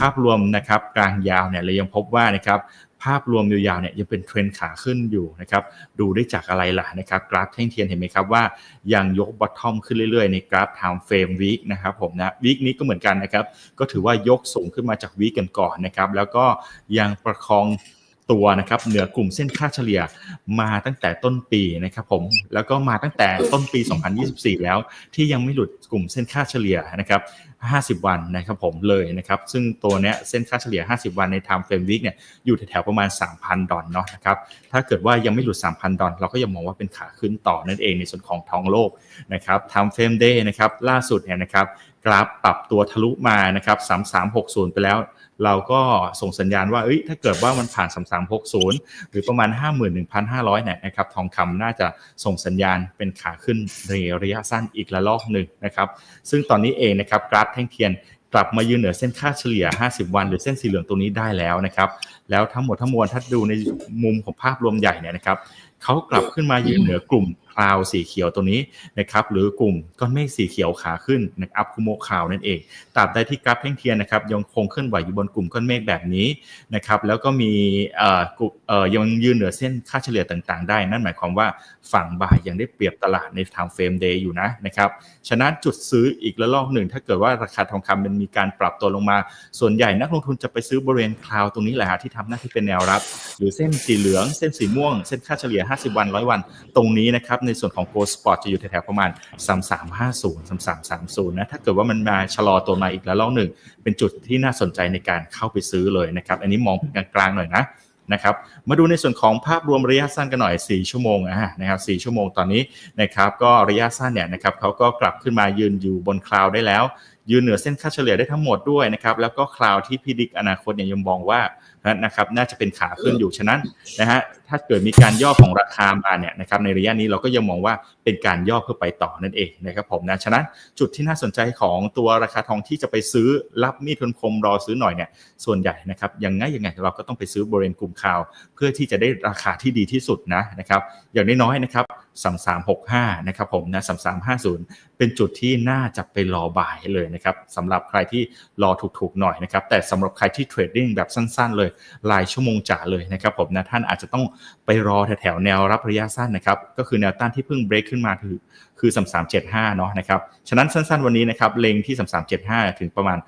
ภาพรวมนะครับกลางยาวเนี่ยเรายังพบว่านะครับภาพรวมยาวๆเนี่ยยังเป็นเทรนด์ขาขึ้นอยู่นะครับดูได้จากอะไรล่ะนะครับกราฟแท่งเทียนเห็นไหมครับว่ายังยกบอททอมขึ้นเรื่อยๆ ในกราฟ time frame week นะครับผมนะวีคนี้ก็เหมือนกันนะครับก็ถือว่ายกสูงขึ้นมาจากวีคกันก่อนนะครับแล้วก็ยังประคองตัวนะครับเหนือกลุ่มเส้นค่าเฉลี่ยมาตั้งแต่ต้นปีนะครับผมแล้วก็มาตั้งแต่ต้นปี 2024 แล้วที่ยังไม่หลุดกลุ่มเส้นค่าเฉลี่ยนะครับ 50 วันนะครับผมเลยนะครับ ซึ่งตัวเนี้ยเส้นค่าเฉลี่ย 50 วันใน time frame week เนี่ยอยู่แถวๆประมาณ 3,000 ดอลเนาะนะครับถ้าเกิดว่ายังไม่หลุด 3,000 ดอลเราก็ยังมองว่าเป็นขาขึ้นต่อนั่นเองในส่วนของทองโลกนะครับ time frame day นะครับล่าสุดเนี่ยนะครับ กราฟปรับตัวทะลุมานะครับ3360 ไปแล้ว เราก็ส่งสัญญาณว่าเอ้ยถ้าเกิดว่ามันผ่าน 3360 หรือประมาณ 51,500เนี่ยนะครับทองคำน่าจะส่งสัญญาณเป็นขาขึ้นในระยะสั้นอีกระลอกหนึ่งนะครับ ซึ่งตอนนี้เองนะครับกราฟแท่งเทียนกลับมายืนเหนือเส้นค่าเฉลี่ย 50 วัน หรือเส้นสีเหลืองตรงนี้ได้แล้วนะครับ แล้วทั้งหมดทั้งมวลถ้าดูในมุมของภาพรวมใหญ่เนี่ยนะครับ เขากลับขึ้นมายืนเหนือกลุ่มคลาวสีเขียวตัวนี้นะครับหรือกลุ่มก้อนเมฆสีเขียวขาขึ้นนะครับคุโมคาวนั่นเองตราบใดที่กราฟแท่งเทียนนะครับยังคงเคลื่อนไหวอยู่บนกลุ่มก้อนเมฆแบบนี้นะครับแล้วก็มีเอ่อกลุ่มเอ่อยังยืนเหนือเส้นค่าเฉลี่ยต่างๆ ได้ นั่นหมายความว่าฝั่งบ่ายยังได้เปรียบตลาดในทางเฟรมเดย์อยู่นะนะครับฉะนั้นจุดซื้ออีกระลอกหนึ่ง ถ้าเกิดว่าราคาทองคำมันมีการปรับตัวลงมา ส่วนใหญ่นักลงทุนจะไปซื้อบริเวณคลาวตรงนี้แหละฮะที่ทำหน้าที่เป็นแนวรับ หรือเส้นสีเหลืองเส้นสีม่วงเส้นค่าเฉลี่ย50 วัน 100 วัน ตรงนี้นะครับ ในส่วนของ Gold Spot จะอยู่แถวๆประมาณ 3350 3330 นะ ถ้าเกิดว่ามันมาชะลอตัวมาอีกระลอกหนึ่ง เป็นจุดที่น่าสนใจในการเข้าไปซื้อเลยนะครับ อันนี้มองกลางๆหน่อยนะนะครับมาดูในส่วนของภาพรวมระยะสั้นกันหน่อย 4 ชั่วโมงอะนะครับ4ชั่วโมงตอนนี้นะครับก็ระยะสั้นเนี่ยนะครับเขาก็กลับขึ้นมายืนอยู่บนคลาวได้แล้วยืนเหนือเส้นค่าเฉลี่ยได้ทั้งหมดด้วยนะครับแล้วก็คลาวที่พิดิกอนาคตเนี่ยยังมองว่านะครับน่าจะเป็นขาขึ้นอยู่ฉะนั้นนะฮะถ้าเกิดมีการย่อของราคามาเนี่ยนะครับในระยะนี้เราก็ยังมองว่าเป็นการย่อเพื่อไปต่อนั่นเองนะครับผมนะฉะนั้นจุดที่น่าสนใจของตัวราคาทองที่จะไปซื้อรับมีดทนคมรอซื้อหน่อยเนี่ยส่วนใหญ่นะครับยังไงยังไงเราก็ต้องไปซื้อบริเวณกลุ่มคาว เพื่อที่จะได้ราคาที่ดีที่สุดนะนะครับอย่างน้อยๆนะครับ3365นะครับผมนะ3350 เป็นจุดที่น่าจะไปรอบ่ายเลยนะครับสำหรับใครที่รอถูกๆหน่อยนะครับ แต่สำหรับใครที่เทรดดิ้งแบบสั้นๆ เลยรายชั่วโมงจ่าเลยนะครับผมนะท่านอาจจะต้องไปรอแถวๆแนวรับระยะสั้นนะครับ ก็คือแนวต้านที่เพิ่งเบรกขึ้นมาคือคือ 3375 เนาะนะครับ ฉะนั้นสั้นๆวันนี้นะครับ เล็งที่ 3375 ถึงประมาณ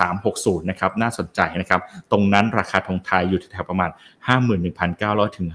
3360 นะครับ น่าสนใจนะครับ ตรงนั้นราคาทองไทยอยู่แถวประมาณ 51,900 ถึง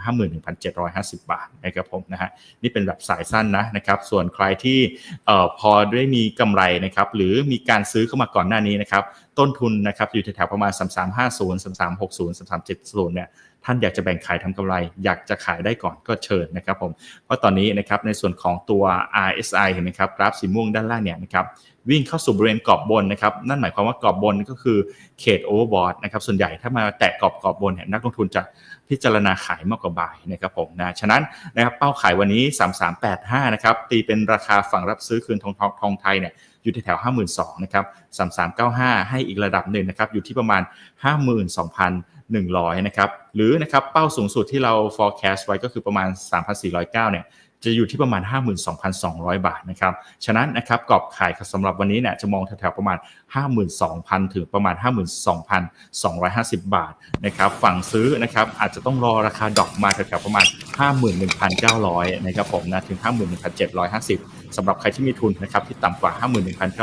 51,750 บาทนะครับผมนะฮะ นี่เป็นแบบสายสั้นนะนะครับ ส่วนใครที่เอ่อพอได้มีกำไรนะครับ หรือมีการซื้อเข้ามาก่อนหน้านี้นะครับ ต้นทุนนะครับอยู่แถวๆประมาณ 3350 3360 3370เนี่ยท่านอยากจะแบ่งขายทำกำไร อยากจะขายได้ก่อนก็เชิญนะครับผมเพราะตอนนี้นะครับในส่วนของตัว RSI เห็นไหมครับกราฟสีม่วงด้านล่างเนี่ยนะครับวิ่งเข้าสู่บริเวณกรอบบนนะครับนั่นหมายความว่ากรอบบนก็คือเขตโอเวอร์บอทนะครับส่วนใหญ่ถ้ามาแตะกรอบกรอบบนเนี่ยนักลงทุนจะพิจารณาขายมากกว่าบายนะครับผมนะฉะนั้นนะครับเป้าขายวันนี้ 3385นะครับตีเป็นราคาฝั่งรับซื้อคืนทองทองทองไทยเนี่ย อยู่ที่แถว 52,000นะครับ3395 ให้อีกระดับหนึ่งนะครับอยู่ที่ประมาณ 52,100นะครับหรือนะครับเป้าสูงสุดที่เรา forecast ไว้ก็คือประมาณ 3,409เนี่ยจะอยู่ที่ประมาณ 52,200 บาทนะครับฉะนั้นนะครับกรอบขายสำหรับวันนี้เนี่ยจะมองแถวๆประมาณ 52,000 ถึงประมาณ 52,250 บาทนะครับฝั่งซื้อนะครับอาจจะต้องรอราคาดอกมาแถวๆประมาณ 51,900 นะครับผมนะถึง 51,750 สำหรับใครที่มีทุนนะครับที่ต่ำกว่า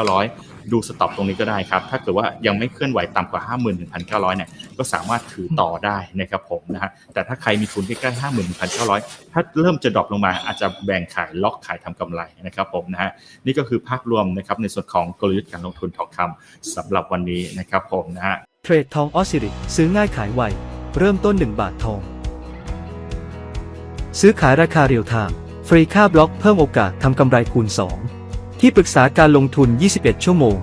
51,900 ดูสต็อปตรงนี้ก็ได้ครับ ถ้าเกิดว่ายังไม่เคลื่อนไหวต่ำกว่า 51,900 เนี่ยก็สามารถถือต่อได้นะครับผมนะฮะแต่ถ้าใครมีทุนใกล้ๆ51,900 ถ้าเริ่มจะดรอปลงมาอาจจะแบ่งขายล็อกขายทำกำไรนะครับผมนะฮะนี่ก็คือภาพรวมนะครับในส่วนของกลยุทธ์การลงทุนทองคำสำหรับวันนี้นะครับผมนะฮะเทรดทองออสซิริซื้อง่ายขายไวเริ่มต้น 1 บาททอง ซื้อขายราคาเรียลไทม์ ฟรีค่าบล็อกเพิ่มโอกาสทำกำไรคูณ 2 ที่ปรึกษาการลงทุน 21 ชั่วโมง